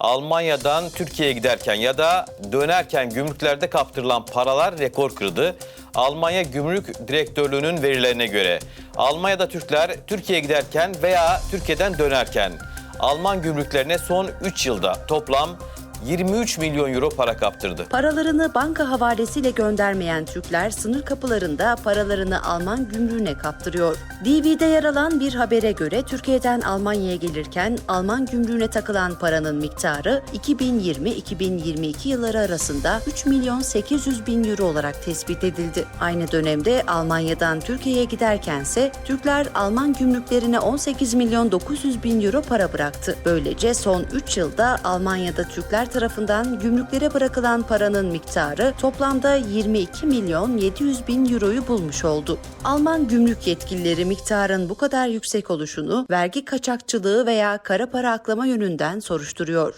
Almanya'dan Türkiye'ye giderken ya da dönerken gümrüklerde kaptırılan paralar rekor kırdı. Almanya Gümrük Direktörlüğü'nün verilerine göre Almanya'da Türkler Türkiye'ye giderken veya Türkiye'den dönerken Alman gümrüklerine son 3 yılda toplam 23 milyon euro para kaptırdı. Paralarını banka havalesiyle göndermeyen Türkler sınır kapılarında paralarını Alman gümrüğüne kaptırıyor. DV'de yer alan bir habere göre Türkiye'den Almanya'ya gelirken Alman gümrüğüne takılan paranın miktarı 2020-2022 yılları arasında 3 milyon 800 bin euro olarak tespit edildi. Aynı dönemde Almanya'dan Türkiye'ye giderkense Türkler Alman gümrüklerine 18 milyon 900 bin euro para bıraktı. Böylece son 3 yılda Almanya'da Türkler tarafından gümrüklere bırakılan paranın miktarı toplamda 22 milyon 700 bin euroyu bulmuş oldu. Alman gümrük yetkilileri miktarın bu kadar yüksek oluşunu vergi kaçakçılığı veya kara para aklama yönünden soruşturuyor.